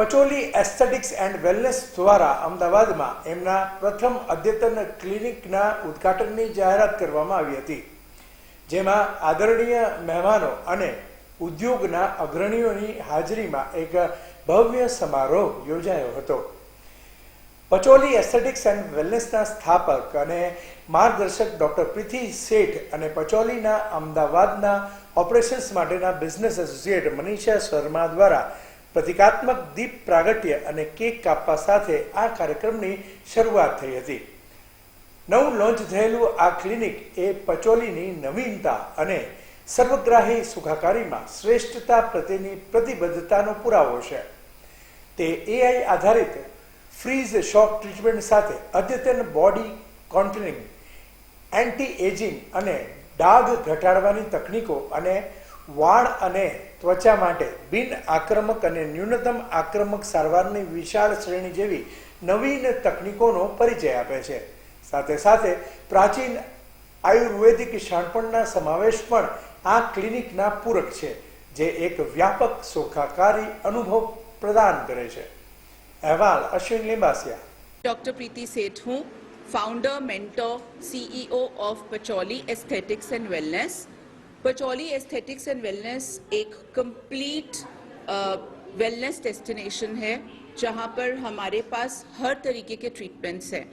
પચોલી એસ્થેટિક્સ and wellness દ્વારા અમદાવાદમાં એમના પ્રથમ અદ્યતન ક્લિનિકના ઉદ્ઘાટનની જાહેરાત કરવામાં આવી હતી, જેમાં આદરણીય મહેમાનો અને ઉદ્યોગના અગ્રણીઓની હાજરીમાં એક ભવ્ય સમારોહ યોજાયો હતો. પચોલી એસ્થેટિક્સ એન્ડ વેલનેસના સ્થાપક અને માર્ગદર્શક ડોક્ટર પ્રીતિ શેઠ અને પચોલીના અમદાવાદના ઓપરેશન્સ માટેના બિઝનેસ એસોસિએટ મનીષા શર્મા દ્વારા પ્રતિકાત્મક દીપ પ્રાગટ્ય અને કેક કાપવા સાથે આ કાર્યક્રમની શરૂઆત થઈ હતી. નવું લોન્ચ થયેલું આ ક્લિનિક એ પચોલીની નવીનતા અને સર્વગ્રાહી સુખાકારીમાં શ્રેષ્ઠતા પ્રત્યેની પ્રતિબદ્ધતાનો પુરાવો છે. તે એઆઈ આધારિત ફ્રીઝ શોક ટ્રીટમેન્ટ સાથે અદ્યતન બોડી કોન્ટનિંગ એન્ટી એજિંગ અને ડાઘ ઘટાડવાની તકનીકો અને વાળ અને ત્વચા માટે બિન આક્રમક અને ન્યૂનતમ આક્રમક સારવારની વિશાળ શ્રેણી જેવી નવીન તકનીકોનો પરિચય આપે છે. સાથે સાથે પ્રાચીન આયુર્વેદિક શાણપણના સમાવેશ પણ આ ક્લિનિકના પૂરક છે, જે એક વ્યાપક સુખાકારી અનુભવ પ્રદાન કરે છે. અહેવાલ અશ્વિન લિંબાસિયા. ડોક્ટર પ્રીતિ શેઠ હું founder mentor CEO of Patchouli Aesthetics and Wellness Patchouli Aesthetics and Wellness एक कंप्लीट वेलनेस डेस्टिनेशन है, जहाँ पर हमारे पास हर तरीके के ट्रीटमेंट्स हैं।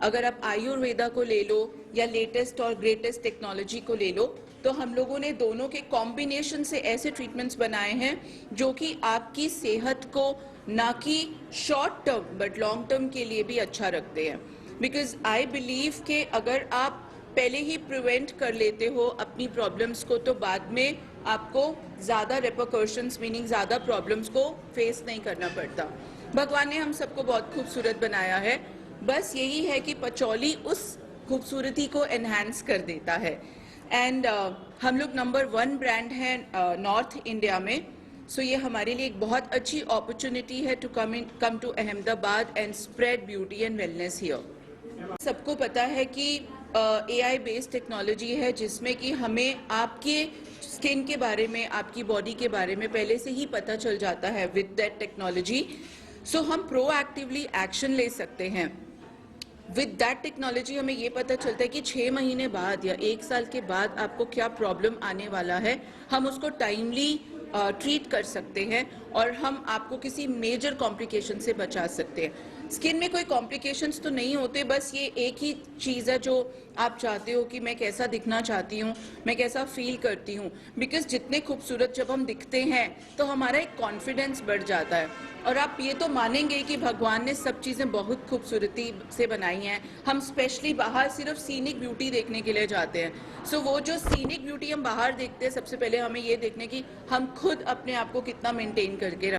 अगर आप आयुर्वेदा को ले लो या लेटेस्ट और ग्रेटेस्ट टेक्नोलॉजी को ले लो तो हम लोगों ने दोनों के कॉम्बिनेशन से ऐसे ट्रीटमेंट्स बनाए हैं, जो कि आपकी सेहत को ना कि short term but long term के लिए भी अच्छा रखते हैं। बिकॉज़ आई बिलीव के अगर आप पहले ही प्रिवेंट कर लेते हो अपनी प्रॉब्लम्स को तो बाद में आपको ज़्यादा रेपोकर्शंस मीनिंग ज़्यादा प्रॉब्लम्स को फेस नहीं करना पड़ता। भगवान ने हम सबको बहुत खूबसूरत बनाया है। बस यही है कि पचौली उस खूबसूरती को एनहांस कर देता है। एंड uh, हम लोग नंबर वन ब्रांड हैं नॉर्थ इंडिया में। सो so ये हमारे लिए एक बहुत अच्छी अपॉर्चुनिटी है to come in come to Ahmedabad and spread beauty and wellness here सबको पता है कि ए आई बेस्ड टेक्नोलॉजी है जिसमें कि हमें आपके स्किन के बारे में, आपकी बॉडी के बारे में पहले से ही पता चल जाता है विद दैट टेक्नोलॉजी सो हम प्रोएक्टिवली एक्शन ले सकते हैं. विद दैट टेक्नोलॉजी हमें ये पता चलता है कि छः महीने बाद या एक साल के बाद आपको क्या प्रॉब्लम आने वाला है, हम उसको टाइमली ट्रीट कर सकते हैं और हम आपको किसी मेजर कॉम्प्लिकेशन से बचा सकते हैं। स्किन में कोई कॉम्प्लिकेशंस तो नहीं होते बस ये एक ही चीज़ है जो आप चाहते हो कि मैं कैसा दिखना चाहती हूँ मैं कैसा फील करती हूँ। बिकॉज़ जितने खूबसूरत जब हम दिखते हैं तो हमारा एक कॉन्फिडेंस बढ़ जाता है। और आप ये तो मानेंगे कि भगवान ने सब चीज़ें बहुत खूबसूरती से बनाई हैं। हम स्पेशली बाहर सिर्फ़ सीनिक ब्यूटी देखने के लिए जाते हैं। सो so, वो जो सीनिक ब्यूटी हम बाहर देखते हैं सबसे पहले हमें ये देखने की हम खुद अपने आप को कितना good. Get up.